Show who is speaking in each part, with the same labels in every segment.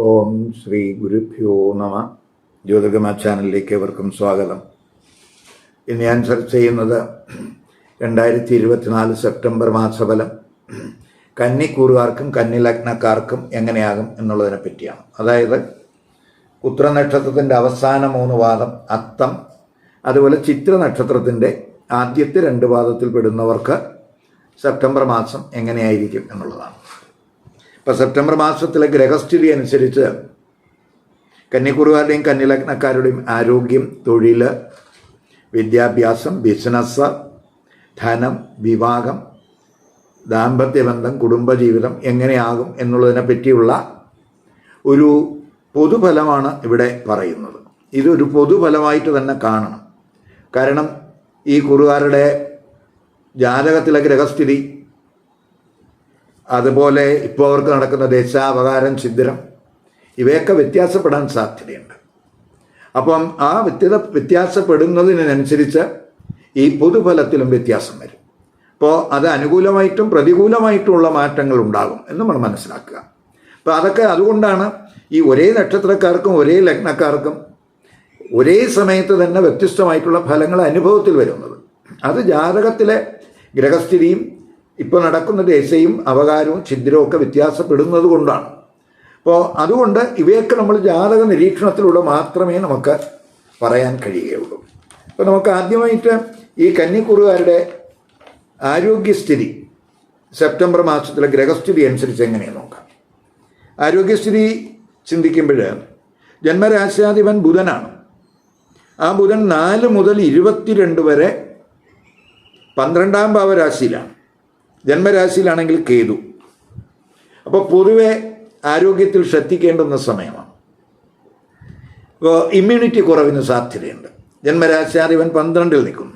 Speaker 1: ഓം ശ്രീ ഗുരുഭ്യോ നമ. ജ്യോതിർഗമ ചാനലിലേക്ക് ഏവർക്കും സ്വാഗതം. ഇന്ന് ഞാൻ ചർച്ച ചെയ്യുന്നത് രണ്ടായിരത്തി ഇരുപത്തിനാല് സെപ്റ്റംബർ മാസഫലം. കന്നിക്കൂറുകാർക്കും കന്നിലഗ്നക്കാർക്കും എങ്ങനെയാകും എന്നുള്ളതിനെ പറ്റിയാണ്. അതായത് ഉത്തരനക്ഷത്രത്തിന്റെ അവസാന മൂന്ന് വാദം അത്തം അതുപോലെ ചിത്ര നക്ഷത്രത്തിന്റെ ആദ്യത്തെ രണ്ട് വാദത്തിൽ പെടുന്നവർക്ക് സെപ്റ്റംബർ മാസം എങ്ങനെയായിരിക്കും എന്നുള്ളതാണ്. ഇപ്പോൾ സെപ്റ്റംബർ മാസത്തിലെ ഗ്രഹസ്ഥിതി അനുസരിച്ച് കന്നിക്കുറുകാരുടെയും കന്നിലഗ്നക്കാരുടെയും ആരോഗ്യം തൊഴിൽ വിദ്യാഭ്യാസം ബിസിനസ് ധനം വിവാഹം ദാമ്പത്യബന്ധം കുടുംബജീവിതം എങ്ങനെയാകും എന്നുള്ളതിനെ പറ്റിയുള്ള ഒരു പൊതുഫലമാണ് ഇവിടെ പറയുന്നത്. ഇതൊരു പൊതുഫലമായിട്ട് തന്നെ കാണണം. കാരണം ഈ കുറുകാരുടെ ജാതകത്തിലെ ഗ്രഹസ്ഥിതി അതുപോലെ ഇപ്പോൾ അവർക്ക് നടക്കുന്ന ദേശാവകാരം ഛിദ്രം ഇവയൊക്കെ വ്യത്യാസപ്പെടാൻ സാധ്യതയുണ്ട്. അപ്പം ആ വ്യത്യത വ്യത്യാസപ്പെടുന്നതിനനുസരിച്ച് ഈ പൊതുഫലത്തിലും വ്യത്യാസം വരും. അപ്പോൾ അത് അനുകൂലമായിട്ടും പ്രതികൂലമായിട്ടുമുള്ള മാറ്റങ്ങൾ ഉണ്ടാകും എന്ന് നമ്മൾ മനസ്സിലാക്കുക. അപ്പോൾ അതൊക്കെ അതുകൊണ്ടാണ് ഈ ഒരേ നക്ഷത്രക്കാർക്കും ഒരേ ലഗ്നക്കാർക്കും ഒരേ സമയത്ത് തന്നെ വ്യത്യസ്തമായിട്ടുള്ള ഫലങ്ങൾ അനുഭവത്തിൽ വരുന്നത്. അത് ജാതകത്തിലെ ഗ്രഹസ്ഥിതിയും ഇപ്പോൾ നടക്കുന്ന ദേശയും അവകാരവും ഛിദ്രവും ഒക്കെ വ്യത്യാസപ്പെടുന്നത് കൊണ്ടാണ്. അപ്പോൾ അതുകൊണ്ട് ഇവയൊക്കെ നമ്മൾ ജാതക നിരീക്ഷണത്തിലൂടെ മാത്രമേ നമുക്ക് പറയാൻ കഴിയുകയുള്ളൂ. അപ്പോൾ നമുക്ക് ആദ്യമായിട്ട് ഈ കന്നിക്കുറുകാരുടെ ആരോഗ്യസ്ഥിതി സെപ്റ്റംബർ മാസത്തിലെ ഗ്രഹസ്ഥിതി അനുസരിച്ച് എങ്ങനെയാണ് നോക്കാം. ആരോഗ്യസ്ഥിതി ചിന്തിക്കുമ്പോൾ ജന്മരാശ്യാധിപൻ ബുധനാണ്. ആ ബുധൻ നാല് മുതൽ ഇരുപത്തിരണ്ട് വരെ പന്ത്രണ്ടാം ഭാവരാശിയിലാണ്. ജന്മരാശിയിലാണെങ്കിൽ കേതു. അപ്പോൾ പൊതുവെ ആരോഗ്യത്തിൽ ശ്രദ്ധിക്കേണ്ടുന്ന സമയമാണ്. ഇപ്പോൾ ഇമ്മ്യൂണിറ്റി കുറവിന് സാധ്യതയുണ്ട്. ജന്മരാശാധിപൻ പന്ത്രണ്ടിൽ നിൽക്കുന്നു.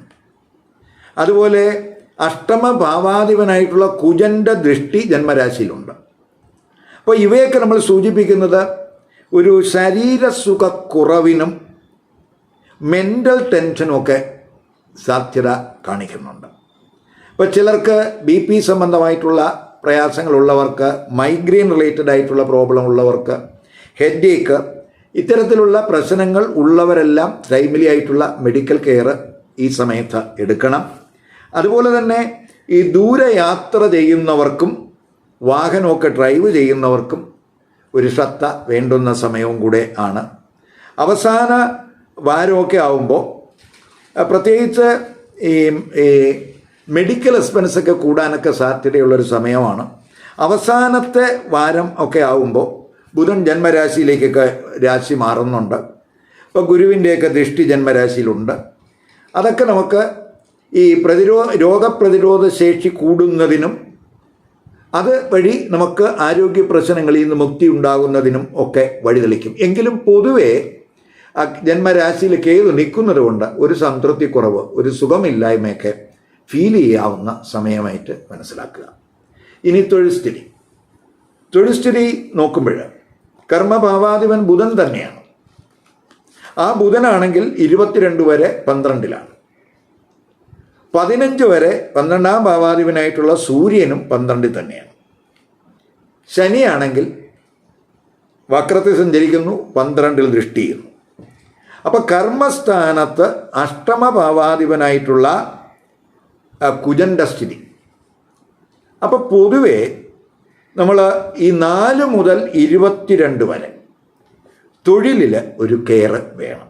Speaker 1: അതുപോലെ അഷ്ടമ ഭാവാധിപനായിട്ടുള്ള കുജന്റെ ദൃഷ്ടി ജന്മരാശിയിലുണ്ട്. അപ്പോൾ ഇവയൊക്കെ നമ്മൾ സൂചിപ്പിക്കുന്നത് ഒരു ശരീരസുഖക്കുറവിനും മെന്റൽ ടെൻഷനും ഒക്കെ സാധ്യത കാണിക്കുന്നുണ്ട്. ഇപ്പോൾ ചിലർക്ക് ബി പി സംബന്ധമായിട്ടുള്ള പ്രയാസങ്ങളുള്ളവർക്ക് മൈഗ്രെയിൻ റിലേറ്റഡ് ആയിട്ടുള്ള പ്രോബ്ലം ഉള്ളവർക്ക് ഹെഡ് ഏക്ക് ഇത്തരത്തിലുള്ള പ്രശ്നങ്ങൾ ഉള്ളവരെല്ലാം ടൈമിലി ആയിട്ടുള്ള മെഡിക്കൽ കെയർ ഈ സമയത്ത് എടുക്കണം. അതുപോലെ തന്നെ ഈ ദൂരയാത്ര ചെയ്യുന്നവർക്കും വാഹനമൊക്കെ ഡ്രൈവ് ചെയ്യുന്നവർക്കും ഒരു ശ്രദ്ധ വേണ്ടുന്ന സമയവും കൂടെ ആണ്. അവസാന വാരമൊക്കെ ആവുമ്പോൾ പ്രത്യേകിച്ച് ഈ മെഡിക്കൽ എക്സ്പെൻസൊക്കെ കൂടാനൊക്കെ സാധ്യതയുള്ളൊരു സമയമാണ്. അവസാനത്തെ വാരം ഒക്കെ ആവുമ്പോൾ ബുധൻ ജന്മരാശിയിലേക്കൊക്കെ രാശി മാറുന്നുണ്ട്. ഇപ്പോൾ ഗുരുവിന്റെയൊക്കെ ദൃഷ്ടി ജന്മരാശിയിലുണ്ട്. അതൊക്കെ നമുക്ക് ഈ പ്രതിരോധ രോഗപ്രതിരോധ ശേഷി കൂടുന്നതിനും അത് വഴി നമുക്ക് ആരോഗ്യ പ്രശ്നങ്ങളിൽ നിന്ന് മുക്തി ഉണ്ടാകുന്നതിനും ഒക്കെ വഴിതെളിക്കും. എങ്കിലും പൊതുവേ ജന്മരാശിയിൽ കേതു നിൽക്കുന്നത് കൊണ്ട് ഒരു സംതൃപ്തി കുറവ് ഒരു സുഖമില്ലായ്മയൊക്കെ ഫീൽ ചെയ്യാവുന്ന സമയമായിട്ട് മനസ്സിലാക്കുക. ഇനി തൊഴിൽ സ്ഥിതി. തൊഴിൽ സ്ഥിതി നോക്കുമ്പോൾ കർമ്മഭാവാധിപൻ ബുധൻ തന്നെയാണ്. ആ ബുധനാണെങ്കിൽ ഇരുപത്തിരണ്ട് വരെ പന്ത്രണ്ടിലാണ്. പതിനഞ്ച് വരെ പന്ത്രണ്ടാം ഭാവാധിപനായിട്ടുള്ള സൂര്യനും പന്ത്രണ്ടിൽ തന്നെയാണ്. ശനിയാണെങ്കിൽ വക്രത്തിൽ സഞ്ചരിക്കുന്നു പന്ത്രണ്ടിൽ ദൃഷ്ടി ചെയ്യുന്നു. അപ്പോൾ കർമ്മസ്ഥാനത്ത് അഷ്ടമഭാവാധിപനായിട്ടുള്ള കുജന്റെ സ്ഥിതി. അപ്പോൾ പൊതുവേ നമ്മൾ ഈ നാല് മുതൽ ഇരുപത്തിരണ്ട് വരെ തൊഴിലിൽ ഒരു കെയർ വേണം.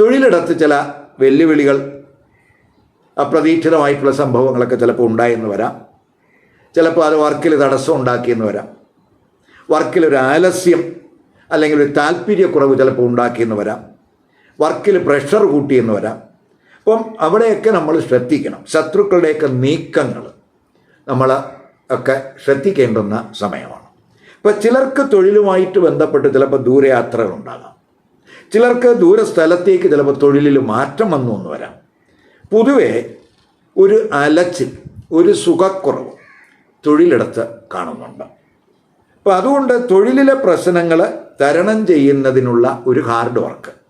Speaker 1: തൊഴിലിടത്ത് ചില വെല്ലുവിളികൾ അപ്രതീക്ഷിതമായിട്ടുള്ള സംഭവങ്ങളൊക്കെ ചിലപ്പോൾ ഉണ്ടായെന്ന് വരാം. ചിലപ്പോൾ അത് വർക്കിൽ തടസ്സം ഉണ്ടാക്കിയെന്ന് വരാം. വർക്കിലൊരു ആലസ്യം അല്ലെങ്കിൽ ഒരു താല്പര്യക്കുറവ് ചിലപ്പോൾ ഉണ്ടാക്കിയെന്ന് വരാം. വർക്കിൽ പ്രഷർ കൂട്ടിയെന്ന് വരാം. അപ്പം അവിടെയൊക്കെ നമ്മൾ ശ്രദ്ധിക്കണം. ശത്രുക്കളുടെയൊക്കെ നീക്കങ്ങൾ നമ്മൾ ഒക്കെ ശ്രദ്ധിക്കേണ്ടുന്ന സമയമാണ്. ഇപ്പം ചിലർക്ക് തൊഴിലുമായിട്ട് ബന്ധപ്പെട്ട് ചിലപ്പോൾ ദൂരയാത്രകൾ ഉണ്ടാകാം. ചിലർക്ക് ദൂരസ്ഥലത്തേക്ക് ചിലപ്പോൾ തൊഴിലിൽ മാറ്റം വന്നു എന്ന് വരാം. പൊതുവെ ഒരു അലച്ചിൽ ഒരു സുഖക്കുറവ് തൊഴിലെടുത്ത് കാണുന്നുണ്ട്. അപ്പോൾ അതുകൊണ്ട് തൊഴിലിലെ പ്രശ്നങ്ങൾ തരണം ചെയ്യുന്നതിനുള്ള ഒരു ഹാർഡ് വർക്ക്.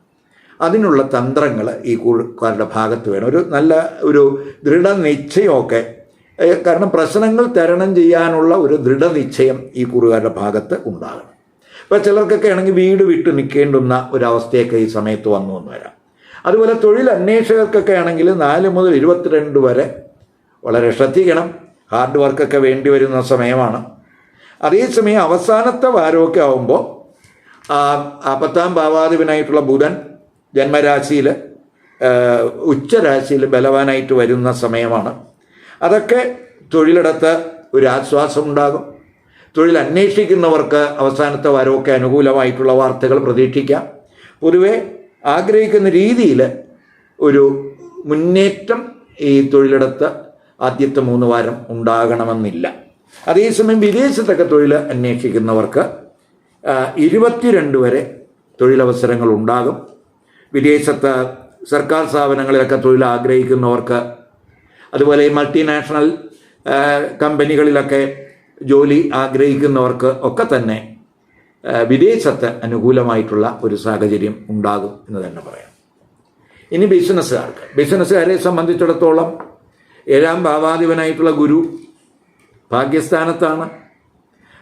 Speaker 1: അതിനുള്ള തന്ത്രങ്ങൾ ഈ കൂറുകാരുടെ ഭാഗത്ത് വേണം. ഒരു നല്ല ഒരു ദൃഢനിശ്ചയമൊക്കെ കാരണം പ്രശ്നങ്ങൾ തരണം ചെയ്യാനുള്ള ഒരു ദൃഢനിശ്ചയം ഈ കൂറുകാരുടെ ഭാഗത്ത് ഉണ്ടാകണം. ഇപ്പോൾ ചിലർക്കൊക്കെ ആണെങ്കിൽ വീട് വിട്ട് നിൽക്കേണ്ടുന്ന ഒരവസ്ഥയൊക്കെ ഈ സമയത്ത് വന്നു എന്ന് വരാം. അതുപോലെ തൊഴിൽ അന്വേഷകർക്കൊക്കെ ആണെങ്കിൽ നാല് മുതൽ ഇരുപത്തിരണ്ട് വരെ വളരെ ശ്രദ്ധിക്കണം. ഹാർഡ് വർക്കൊക്കെ വേണ്ടി വരുന്ന സമയമാണ്. അതേസമയം അവസാനത്തെ വാരമൊക്കെ ആകുമ്പോൾ ആ പത്താം ഭാവാധിപനായിട്ടുള്ള ബുധൻ ജന്മരാശിയിൽ ഉച്ചരാശിയിൽ ബലവാനായിട്ട് വരുന്ന സമയമാണ്. അതൊക്കെ തൊഴിലിടത്ത് ഒരു ആശ്വാസം ഉണ്ടാകും തൊഴിൽ അന്വേഷിക്കുന്നവർക്ക് അവസാനത്തെ വാരമൊക്കെ അനുകൂലമായിട്ടുള്ള വാർത്തകൾ പ്രതീക്ഷിക്കാം. പൊതുവെ ആഗ്രഹിക്കുന്ന രീതിയിൽ ഒരു മുന്നേറ്റം ഈ തൊഴിലിടത്ത് ആദ്യത്തെ മൂന്ന് വാരം ഉണ്ടാകണമെന്നില്ല. അതേസമയം വിദേശത്തൊക്കെ തൊഴിൽ അന്വേഷിക്കുന്നവർക്ക് ഇരുപത്തിരണ്ട് വരെ തൊഴിലവസരങ്ങൾ ഉണ്ടാകും. വിദേശത്ത് സർക്കാർ സ്ഥാപനങ്ങളിലൊക്കെ തൊഴിൽ ആഗ്രഹിക്കുന്നവർക്ക് അതുപോലെ മൾട്ടിനാഷണൽ കമ്പനികളിലൊക്കെ ജോലി ആഗ്രഹിക്കുന്നവർക്ക് ഒക്കെ തന്നെ വിദേശത്ത് അനുകൂലമായിട്ടുള്ള ഒരു സാഹചര്യം ഉണ്ടാകും എന്ന് തന്നെ പറയാം. ഇനി ബിസിനസ്സുകാർക്ക്. ബിസിനസ്സുകാരെ സംബന്ധിച്ചിടത്തോളം ഏഴാം ഭാവാധിപനായിട്ടുള്ള ഗുരു ഭാഗ്യസ്ഥാനത്താണ്.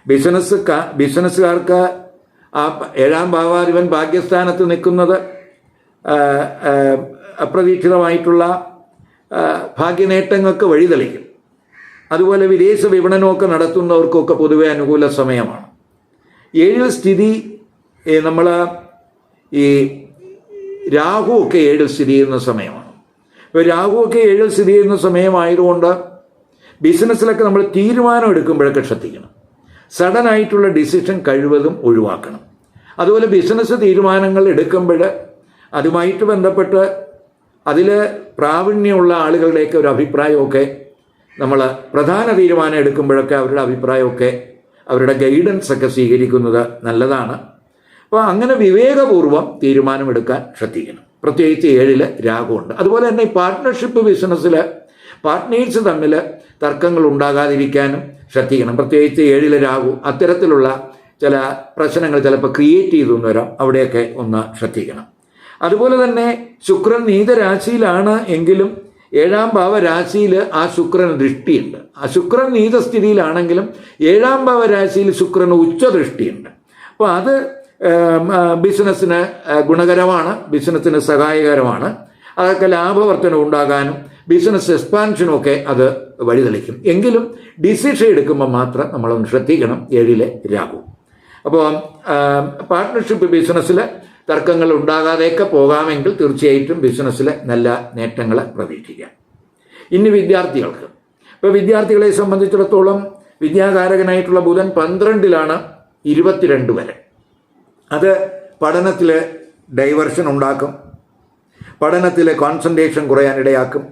Speaker 1: ബിസിനസ് ബിസിനസ്സുകാർക്ക് ആ ഏഴാം ഭാവാധിപൻ ഭാഗ്യസ്ഥാനത്ത് നിൽക്കുന്നത് അപ്രതീക്ഷിതമായിട്ടുള്ള ഭാഗ്യനേട്ടങ്ങൾക്ക് വഴിതെളിക്കും. അതുപോലെ വിദേശ വിപണനമൊക്കെ നടത്തുന്നവർക്കൊക്കെ പൊതുവെ അനുകൂല സമയമാണ്. ഏഴിൽ സ്ഥിതി നമ്മൾ ഈ രാഹുവൊക്കെ ഏഴിൽ സ്ഥിതി ചെയ്യുന്ന സമയമാണ്. ഇപ്പോൾ രാഹുവൊക്കെ ഏഴിൽ സ്ഥിതി ചെയ്യുന്ന സമയമായതുകൊണ്ട് ബിസിനസ്സിലൊക്കെ നമ്മൾ തീരുമാനം എടുക്കുമ്പോഴൊക്കെ ശ്രദ്ധിക്കണം. സഡൻ ആയിട്ടുള്ള ഡിസിഷൻ കഴിവതും ഒഴിവാക്കണം. അതുപോലെ ബിസിനസ് തീരുമാനങ്ങൾ എടുക്കുമ്പോൾ അതുമായിട്ട് ബന്ധപ്പെട്ട് അതിൽ പ്രാവീണ്യമുള്ള ആളുകളുടെയൊക്കെ ഒരു അഭിപ്രായമൊക്കെ നമ്മൾ പ്രധാന തീരുമാനം എടുക്കുമ്പോഴൊക്കെ അവരുടെ അഭിപ്രായമൊക്കെ അവരുടെ ഗൈഡൻസ് ഒക്കെ സ്വീകരിക്കുന്നത് നല്ലതാണ്. അപ്പോൾ അങ്ങനെ വിവേകപൂർവം തീരുമാനമെടുക്കാൻ ശ്രദ്ധിക്കണം. പ്രത്യേകിച്ച് ഏഴിൽ രാഗമുണ്ട് അതുപോലെ തന്നെ ഈ പാർട്ട്ണർഷിപ്പ് ബിസിനസ്സിൽ പാർട്ട്നേഴ്സ് തമ്മിൽ തർക്കങ്ങൾ ഉണ്ടാകാതിരിക്കാനും ശ്രദ്ധിക്കണം. പ്രത്യേകിച്ച് ഏഴിലെ രാഹു അത്തരത്തിലുള്ള ചില പ്രശ്നങ്ങൾ ചിലപ്പോൾ ക്രിയേറ്റ് ചെയ്തു വരാം. അവിടെയൊക്കെ ഒന്ന് ശ്രദ്ധിക്കണം. അതുപോലെ തന്നെ ശുക്രൻ നീതരാശിയിലാണ് എങ്കിലും ഏഴാം ഭാവ രാശിയിൽ ആ ശുക്രൻ ദൃഷ്ടിയുണ്ട്. ആ ശുക്രൻ നീതസ്ഥിതിയിലാണെങ്കിലും ഏഴാം ഭാവ രാശിയിൽ ശുക്രന് ഉച്ചദൃഷ്ടിയുണ്ട്. അപ്പോൾ അത് ബിസിനസ്സിന് ഗുണകരമാണ് ബിസിനസ്സിന് സഹായകരമാണ്. അതൊക്കെ ലാഭവർത്തനം ഉണ്ടാകാനും ബിസിനസ് എക്സ്പാൻഷനും ഒക്കെ അത് വഴിതെളിക്കും. എങ്കിലും ഡിസിഷൻ എടുക്കുമ്പോൾ മാത്രം നമ്മളൊന്ന് ശ്രദ്ധിക്കണം. ഏഴിലെ രാഹു. അപ്പോൾ പാർട്ട്ണർഷിപ്പ് ബിസിനസ്സിൽ തർക്കങ്ങൾ ഉണ്ടാകാതെയൊക്കെ പോകാമെങ്കിൽ തീർച്ചയായിട്ടും ബിസിനസ്സിൽ നല്ല നേട്ടങ്ങൾ പ്രതീക്ഷിക്കാം. ഇനി വിദ്യാർത്ഥികൾക്ക്. ഇപ്പോൾ വിദ്യാർത്ഥികളെ സംബന്ധിച്ചിടത്തോളം വിദ്യാകാരകനായിട്ടുള്ള ബുധൻ പന്ത്രണ്ടിലാണ് ഇരുപത്തിരണ്ട് വരെ. അത് പഠനത്തിൽ ഡൈവർഷൻ ഉണ്ടാക്കും. പഠനത്തിൽ കോൺസെൻട്രേഷൻ കുറയാനിടയാക്കും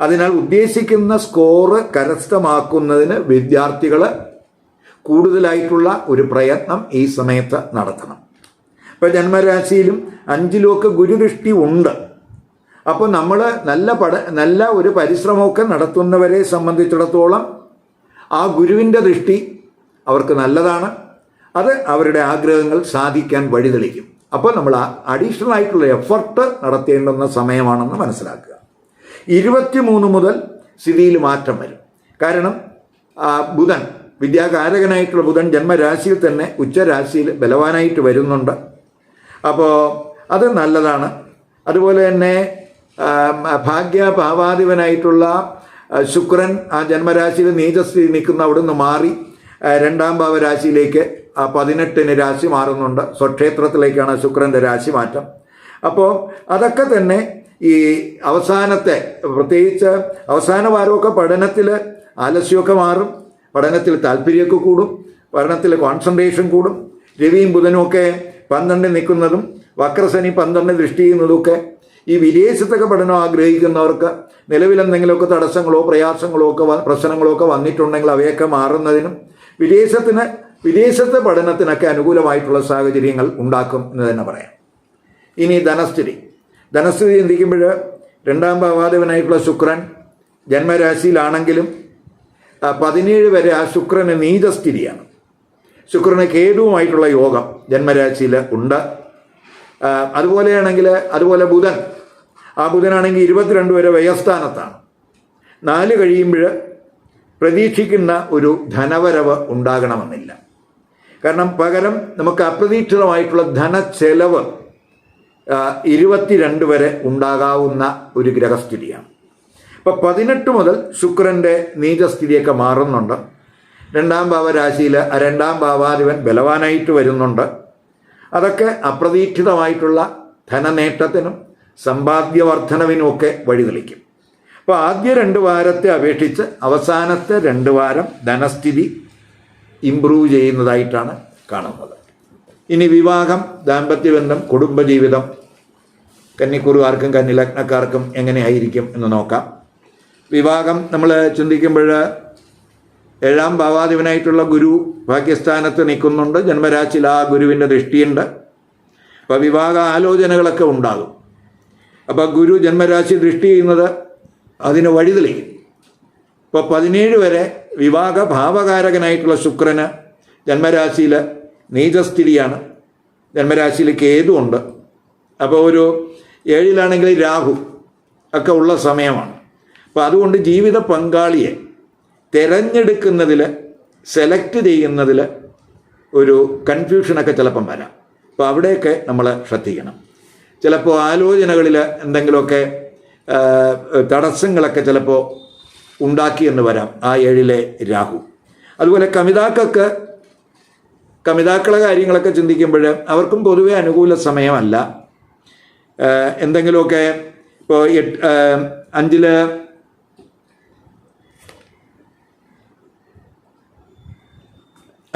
Speaker 1: അതിനാൽ ഉദ്ദേശിക്കുന്ന സ്കോറ് കരസ്ഥമാക്കുന്നതിന് വിദ്യാർത്ഥികൾ കൂടുതലായിട്ടുള്ള ഒരു പ്രയത്നം ഈ സമയത്ത് നടത്തണം. ഇപ്പോൾ ജന്മരാശിയിലും അഞ്ചിലുമൊക്കെ ഗുരുദൃഷ്ടി ഉണ്ട്. അപ്പോൾ നമ്മൾ നല്ല പട നല്ല ഒരു പരിശ്രമമൊക്കെ നടത്തുന്നവരെ സംബന്ധിച്ചിടത്തോളം ആ ഗുരുവിന്റെ ദൃഷ്ടി അവർക്ക് നല്ലതാണ്. അത് അവരുടെ ആഗ്രഹങ്ങൾ സാധിക്കാൻ വഴിതെളിക്കും. അപ്പോൾ നമ്മൾ അഡീഷണൽ ആയിട്ടുള്ള എഫർട്ട് നടത്തേണ്ടുന്ന സമയമാണെന്ന് മനസ്സിലാക്കുക. ഇരുപത്തി മൂന്ന് മുതൽ സ്ഥിതിയിൽ മാറ്റം വരും. കാരണം ബുധൻ വിദ്യാകാരകനായിട്ടുള്ള ബുധൻ ജന്മരാശിയിൽ തന്നെ ഉച്ചരാശിയിൽ ബലവാനായിട്ട് വരുന്നുണ്ട്. അപ്പോൾ അത് നല്ലതാണ്. അതുപോലെ തന്നെ ഭാഗ്യഭാവാധിപനായിട്ടുള്ള ശുക്രൻ ആ ജന്മരാശിയിൽ നീചസ്ഥിതി നിൽക്കുന്ന അവിടുന്ന് മാറി രണ്ടാം ഭാവരാശിയിലേക്ക് ആ പതിനെട്ടിന് രാശി മാറുന്നുണ്ട്. സ്വക്ഷേത്രത്തിലേക്കാണ് ശുക്രന്റെ രാശി മാറ്റം. അപ്പോൾ അതൊക്കെ തന്നെ ഈ അവസാനത്തെ പ്രത്യേകിച്ച് അവസാന വാരമൊക്കെ പഠനത്തിൽ ആലസ്യമൊക്കെ മാറും. പഠനത്തിൽ താല്പര്യമൊക്കെ കൂടും. പഠനത്തിൽ കോൺസെൻട്രേഷൻ കൂടും. രവിയും ബുധനും ഒക്കെ പന്ത്രണ്ടിൽ നിൽക്കുന്നതും വക്രസനി പന്ത്രണ്ടിൽ ദൃഷ്ടി ചെയ്യുന്നതുമൊക്കെ ഈ വിദേശത്തൊക്കെ പഠനം ആഗ്രഹിക്കുന്നവർക്ക് നിലവിൽ എന്തെങ്കിലുമൊക്കെ തടസ്സങ്ങളോ പ്രയാസങ്ങളോ ഒക്കെ പ്രശ്നങ്ങളോ ഒക്കെ വന്നിട്ടുണ്ടെങ്കിൽ അവയൊക്കെ മാറുന്നതിനും വിദേശത്തിന് വിദേശത്തെ പഠനത്തിനൊക്കെ അനുകൂലമായിട്ടുള്ള സാഹചര്യങ്ങൾ ഉണ്ടാക്കും എന്ന് തന്നെ പറയാം. ഇനി ധനസ്ഥിതി. ധനസ്ഥിതി ചിന്തിക്കുമ്പോൾ രണ്ടാം ഭാവാദേവനായിട്ടുള്ള ശുക്രൻ ജന്മരാശിയിലാണെങ്കിലും പതിനേഴ് വരെ ആ ശുക്രന് നീചസ്ഥിതിയാണ് ശുക്രന് കേതുവുമായിട്ടുള്ള യോഗം ജന്മരാശിയിൽ ഉണ്ട്. അതുപോലെയാണെങ്കിൽ അതുപോലെ ബുധൻ. ആ ബുധനാണെങ്കിൽ ഇരുപത്തിരണ്ട് വരെ വ്യയസ്ഥാനത്താണ്. നാല് കഴിയുമ്പോൾ പ്രതീക്ഷിക്കുന്ന ഒരു ധനവരവ് ഉണ്ടാകണമെന്നില്ല. കാരണം പകരം നമുക്ക് അപ്രതീക്ഷിതമായിട്ടുള്ള ധനച്ചെലവ് ഇരുപത്തിരണ്ട് വരെ ഉണ്ടാകാവുന്ന ഒരു ഗ്രഹസ്ഥിതിയാണ്. അപ്പോൾ പതിനെട്ട് മുതൽ ശുക്രന്റെ നീചസ്ഥിതിയൊക്കെ മാറുന്നുണ്ട്. രണ്ടാം ഭാവരാശിയിൽ രണ്ടാം ഭാവാധിപൻ ബലവാനായിട്ട് വരുന്നുണ്ട്. അതൊക്കെ അപ്രതീക്ഷിതമായിട്ടുള്ള ധനനേട്ടത്തിനും സമ്പാദ്യവർദ്ധനവിനുമൊക്കെ വഴിതെളിക്കും അപ്പോൾ ആദ്യ രണ്ട് വാരത്തെ അപേക്ഷിച്ച് അവസാനത്തെ രണ്ട് വാരം ധനസ്ഥിതി ഇംപ്രൂവ് ചെയ്യുന്നതായിട്ടാണ് കാണുന്നത്. ഇനി വിവാഹം ദാമ്പത്യബന്ധം കുടുംബജീവിതം കന്നിക്കുറുകാർക്കും കന്നിലഗ്നക്കാർക്കും എങ്ങനെയായിരിക്കും എന്ന് നോക്കാം. വിവാഹം നമ്മൾ ചിന്തിക്കുമ്പോൾ ഏഴാം ഭാവാധിപനായിട്ടുള്ള ഗുരു ഭാഗ്യസ്ഥാനത്ത് നിൽക്കുന്നുണ്ട്. ജന്മരാശിയിൽ ആ ഗുരുവിന്റെ ദൃഷ്ടിയുണ്ട്. അപ്പോൾ വിവാഹ ആലോചനകളൊക്കെ ഉണ്ടാകും. അപ്പോൾ ഗുരു ജന്മരാശി ദൃഷ്ടി ചെയ്യുന്നത് അതിന് വഴിതെളിക്കും ഇപ്പോൾ പതിനേഴ് വരെ വിവാഹ ഭാവകാരകനായിട്ടുള്ള ശുക്രന് ജന്മരാശിയിൽ നീചസ്ഥിതിയാണ്. ജന്മരാശിയിൽ കേതുണ്ട് അപ്പോൾ ഒരു ഏഴിലാണെങ്കിൽ രാഹു ഒക്കെ ഉള്ള സമയമാണ്. അപ്പോൾ അതുകൊണ്ട് ജീവിത പങ്കാളിയെ തിരഞ്ഞെടുക്കുന്നതിൽ സെലക്ട് ചെയ്യുന്നതിൽ ഒരു കൺഫ്യൂഷനൊക്കെ ചിലപ്പം വരാം. അപ്പോൾ അവിടെയൊക്കെ നമ്മൾ ശ്രദ്ധിക്കണം. ചിലപ്പോൾ ആലോചനകളിൽ എന്തെങ്കിലുമൊക്കെ തടസ്സങ്ങളൊക്കെ ചിലപ്പോൾ ഉണ്ടാക്കിയെന്ന് വരാം. ആ ഏഴിലെ രാഹു. അതുപോലെ കമിതാക്കൾക്ക് കമിതാക്കളെ കാര്യങ്ങളൊക്കെ ചിന്തിക്കുമ്പോൾ അവർക്കും പൊതുവെ അനുകൂല സമയമല്ല. എന്തെങ്കിലുമൊക്കെ ഇപ്പോൾ എട്ട് ആ,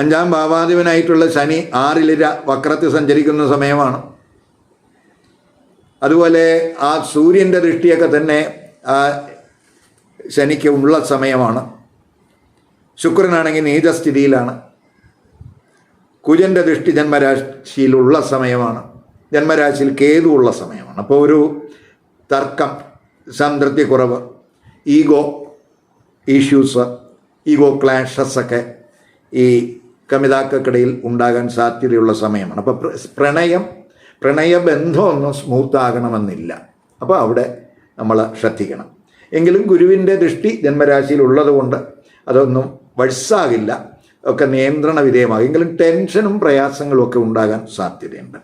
Speaker 1: അഞ്ചാം ഭാവാധിപനായിട്ടുള്ള ശനി ആറിലിര വക്രത്തിൽ സഞ്ചരിക്കുന്ന സമയമാണ്. അതുപോലെ ആ സൂര്യന്റെ ദൃഷ്ടിയൊക്കെ തന്നെ ശനിക്ക് ഉള്ള സമയമാണ്. ശുക്രനാണെങ്കിൽ നീചസ്ഥിതിയിലാണ്. കുജന്റെ ദൃഷ്ടി ജന്മരാശിയിലുള്ള സമയമാണ്. ജന്മരാശിയിൽ കേതു ഉള്ള സമയമാണ്. അപ്പോൾ ഒരു തർക്കം സംതൃപ്തി കുറവ് ഈഗോ ഇഷ്യൂസ് ഈഗോ ക്ലാഷസ് ഒക്കെ ഈ കമിതാക്കൾക്കിടയിൽ ഉണ്ടാകാൻ സാധ്യതയുള്ള സമയമാണ്. അപ്പോൾ പ്ര- പ്രണയം പ്രണയബന്ധമൊന്നും സ്മൂത്ത് ആകണമെന്നില്ല. അപ്പോൾ അവിടെ നമ്മൾ ശ്രദ്ധിക്കണം. എങ്കിലും ഗുരുവിന്റെ ദൃഷ്ടി ജന്മരാശിയിൽ ഉള്ളതുകൊണ്ട് അതൊന്നും വഴ്സാകില്ല. ഒക്കെ നിയന്ത്രണ വിധേയമാകും. എങ്കിലും ടെൻഷനും പ്രയാസങ്ങളും ഒക്കെ ഉണ്ടാകാൻ സാധ്യതയുണ്ട്.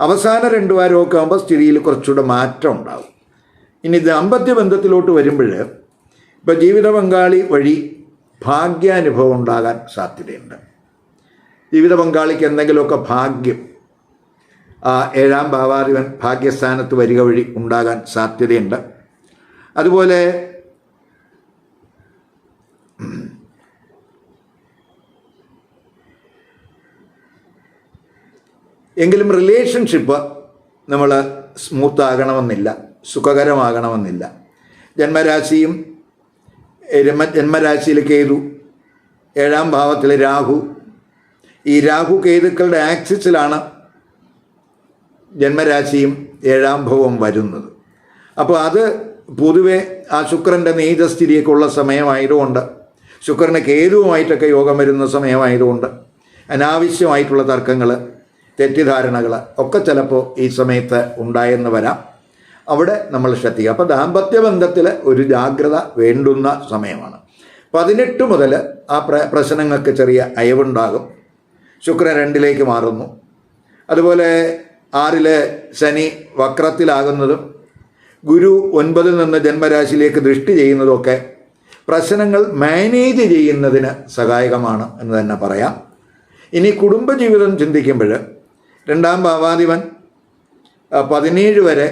Speaker 1: അവസാന രണ്ടു വാരമൊക്കെ ആകുമ്പോൾ സ്ഥിതിയിൽ കുറച്ചുകൂടെ മാറ്റം ഉണ്ടാകും ഇനി ദാമ്പത്യ ബന്ധത്തിലോട്ട് വരുമ്പോൾ ഇപ്പോൾ ജീവിത പങ്കാളി വഴി ഭാഗ്യാനുഭവം ഉണ്ടാകാൻ സാധ്യതയുണ്ട്. ജീവിത പങ്കാളിക്ക് എന്തെങ്കിലുമൊക്കെ ഭാഗ്യം ഏഴാം ഭാവാധിപൻ ഭാഗ്യസ്ഥാനത്ത് വരിക വഴി ഉണ്ടാകാൻ സാധ്യതയുണ്ട്. അതുപോലെ എങ്കിലും റിലേഷൻഷിപ്പ് നമ്മൾ സ്മൂത്ത് ആകണമെന്നില്ല സുഖകരമാകണമെന്നില്ല. ജന്മരാശിയും ജന്മരാശിയിൽ കേതു ഏഴാം ഭാവത്തിൽ രാഹു ഈ രാഹു കേതുക്കളുടെ ആക്സിസിലാണ് ജന്മരാശിയും ഏഴാം ഭവവും വരുന്നത്. അപ്പോൾ അത് പൊതുവെ ആ ശുക്രന്റെ നീചസ്ഥിതിയൊക്കെ ഉള്ള സമയമായതുകൊണ്ട് ശുക്രന് കേതുവുമായിട്ടൊക്കെ യോഗം വരുന്ന സമയമായതുകൊണ്ട് അനാവശ്യമായിട്ടുള്ള തർക്കങ്ങൾ തെറ്റിദ്ധാരണകൾ ഒക്കെ ചിലപ്പോൾ ഈ സമയത്ത് ഉണ്ടായെന്ന് വരാം. അവിടെ നമ്മൾ ശ്രദ്ധിക്കുക. അപ്പോൾ ദാമ്പത്യ ബന്ധത്തിൽ ഒരു ജാഗ്രത വേണ്ടുന്ന സമയമാണ്. പതിനെട്ട് മുതൽ ആ പ്ര പ്രശ്നങ്ങൾക്ക് ചെറിയ അയവുണ്ടാകും. ശുക്രൻ രണ്ടിലേക്ക് മാറുന്നു. അതുപോലെ ആറിലെ ശനി വക്രത്തിലാകുന്നതും ഗുരു ഒൻപതിൽ നിന്ന് ജന്മരാശിയിലേക്ക് ദൃഷ്ടി ചെയ്യുന്നതൊക്കെ പ്രശ്നങ്ങൾ മാനേജ് ചെയ്യുന്നതിന് സഹായകമാണ് എന്ന് തന്നെ പറയാം. ഇനി കുടുംബജീവിതം ചിന്തിക്കുമ്പോൾ രണ്ടാം ഭാവാധിപൻ പതിനേഴ് വരെ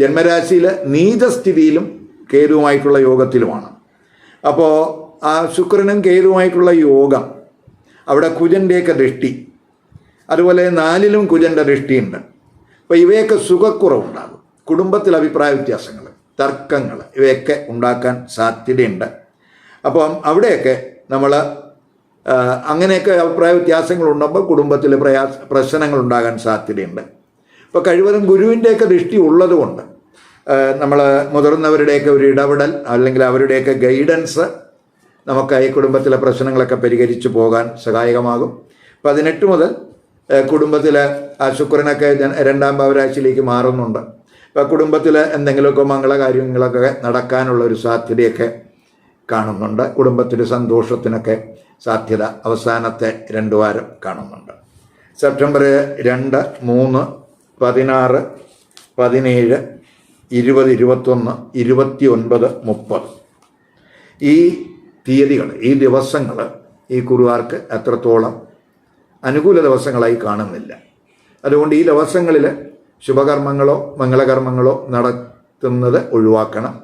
Speaker 1: ജന്മരാശിയിൽ നീചസ്ഥിതിയിലും കേതുവുമായിട്ടുള്ള യോഗത്തിലുമാണ്. അപ്പോൾ ആ ശുക്രനും കേതുവുമായിട്ടുള്ള യോഗം അവിടെ കുജന്റെയൊക്കെ ദൃഷ്ടി. അതുപോലെ നാലിലും കുജന്റെ ദൃഷ്ടിയുണ്ട്. അപ്പോൾ ഇവയൊക്കെ സുഖക്കുറവുണ്ടാകും. കുടുംബത്തിൽ അഭിപ്രായ വ്യത്യാസങ്ങൾ തർക്കങ്ങൾ ഇവയൊക്കെ ഉണ്ടാക്കാൻ സാധ്യതയുണ്ട്. അപ്പം അവിടെയൊക്കെ നമ്മൾ അങ്ങനെയൊക്കെ അഭിപ്രായ വ്യത്യാസങ്ങൾ ഉണ്ടാകുമ്പോൾ കുടുംബത്തിൽ പ്രയാസ പ്രശ്നങ്ങൾ ഉണ്ടാകാൻ സാധ്യതയുണ്ട്. ഇപ്പോൾ കഴിവതും ഗുരുവിന്റെയൊക്കെ ദൃഷ്ടി ഉള്ളതുകൊണ്ട് നമ്മൾ മുതിർന്നവരുടെയൊക്കെ ഒരു ഇടപെടൽ അല്ലെങ്കിൽ അവരുടെയൊക്കെ ഗൈഡൻസ് നമുക്ക് ഈ കുടുംബത്തിലെ പ്രശ്നങ്ങളൊക്കെ പരിഹരിച്ചു പോകാൻ സഹായകമാകും. പതിനെട്ട് മുതൽ കുടുംബത്തിൽ ആ ശുക്രനൊക്കെ രണ്ടാം ഭാവരാശിയിലേക്ക് മാറുന്നുണ്ട്. അപ്പോൾ കുടുംബത്തിൽ എന്തെങ്കിലുമൊക്കെ മംഗളകാര്യങ്ങളൊക്കെ നടക്കാനുള്ള ഒരു സാധ്യതയൊക്കെ കാണുന്നുണ്ട്. കുടുംബത്തിന്റെ സന്തോഷത്തിനൊക്കെ സാധ്യത അവസാനത്തെ രണ്ട് വാരം കാണുന്നുണ്ട്. സെപ്റ്റംബർ രണ്ട് മൂന്ന് പതിനാറ് പതിനേഴ് ഇരുപത് ഇരുപത്തൊന്ന് ഇരുപത്തി ഒൻപത് മുപ്പത്. ഈ തീയതികൾ ഈ ദിവസങ്ങൾ ഈ കുറുവാർക്ക് എത്രത്തോളം അനുകൂല ദിവസങ്ങളായി കാണുന്നില്ല. അതുകൊണ്ട് ഈ ദിവസങ്ങളിൽ ശുഭകർമ്മങ്ങളോ മംഗളകർമ്മങ്ങളോ നടത്തുന്നത് ഒഴിവാക്കണം.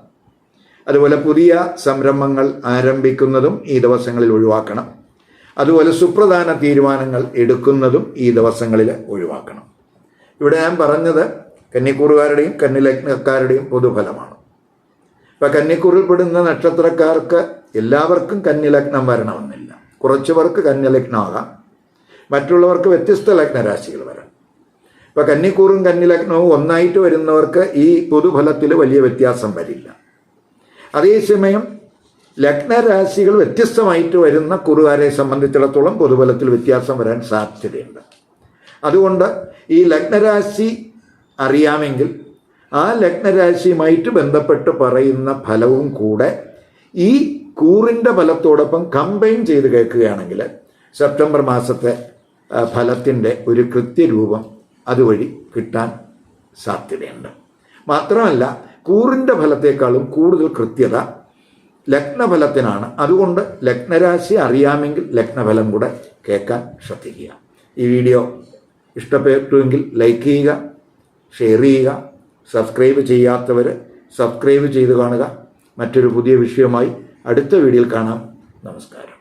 Speaker 1: അതുപോലെ പുതിയ സംരംഭങ്ങൾ ആരംഭിക്കുന്നതും ഈ ദിവസങ്ങളിൽ ഒഴിവാക്കണം. അതുപോലെ സുപ്രധാന തീരുമാനങ്ങൾ എടുക്കുന്നതും ഈ ദിവസങ്ങളിൽ ഒഴിവാക്കണം. ഇവിടെ ഞാൻ പറഞ്ഞത് കന്നിക്കൂറുകാരുടെയും കന്നിലഗ്നക്കാരുടെയും പൊതുഫലമാണ്. ഇപ്പം കന്നിക്കൂറിൽപ്പെടുന്ന നക്ഷത്രക്കാർക്ക് എല്ലാവർക്കും കന്യലഗ്നം വരണമെന്നില്ല. കുറച്ച് പേർക്ക് കന്യലഗ്നമാകാം. മറ്റുള്ളവർക്ക് വ്യത്യസ്ത ലഗ്നരാശികൾ വരാം. ഇപ്പം കന്നിക്കൂറും കന്നിലഗ്നവും ഒന്നായിട്ട് വരുന്നവർക്ക് ഈ പൊതുഫലത്തിൽ വലിയ വ്യത്യാസം വരില്ല. അതേസമയം ലഗ്നരാശികൾ വ്യത്യസ്തമായിട്ട് വരുന്ന കുറുകാരെ സംബന്ധിച്ചിടത്തോളം പൊതുഫലത്തിൽ വ്യത്യാസം വരാൻ സാധ്യതയുണ്ട്. അതുകൊണ്ട് ഈ ലഗ്നരാശി അറിയാമെങ്കിൽ ആ ലഗ്നരാശിയുമായിട്ട് ബന്ധപ്പെട്ട് പറയുന്ന ഫലവും കൂടെ ഈ കൂറിന്റെ ഫലത്തോടൊപ്പം കമ്പൈൻ ചെയ്ത് കേൾക്കുകയാണെങ്കിൽ സെപ്റ്റംബർ മാസത്തെ ഫലത്തിന്റെ ഒരു കൃത്യരൂപം അതുവഴി കിട്ടാൻ സാധ്യതയുണ്ട്. മാത്രമല്ല കൂറിന്റെ ഫലത്തേക്കാളും കൂടുതൽ കൃത്യത ലഗ്നഫലത്തിനാണ്. അതുകൊണ്ട് ലഗ്നരാശി അറിയാമെങ്കിൽ ലഗ്നഫലം കൂടെ കേൾക്കാൻ ശ്രദ്ധിക്കുക. ഈ വീഡിയോ ഇഷ്ടപ്പെട്ടുവെങ്കിൽ ലൈക്ക് ചെയ്യുക ഷെയർ ചെയ്യുക സബ്സ്ക്രൈബ് ചെയ്യാത്തവർ സബ്സ്ക്രൈബ് ചെയ്ത് കാണുക. മറ്റൊരു പുതിയ വിഷയമായി അടുത്ത വീഡിയോയിൽ കാണാം. നമസ്കാരം.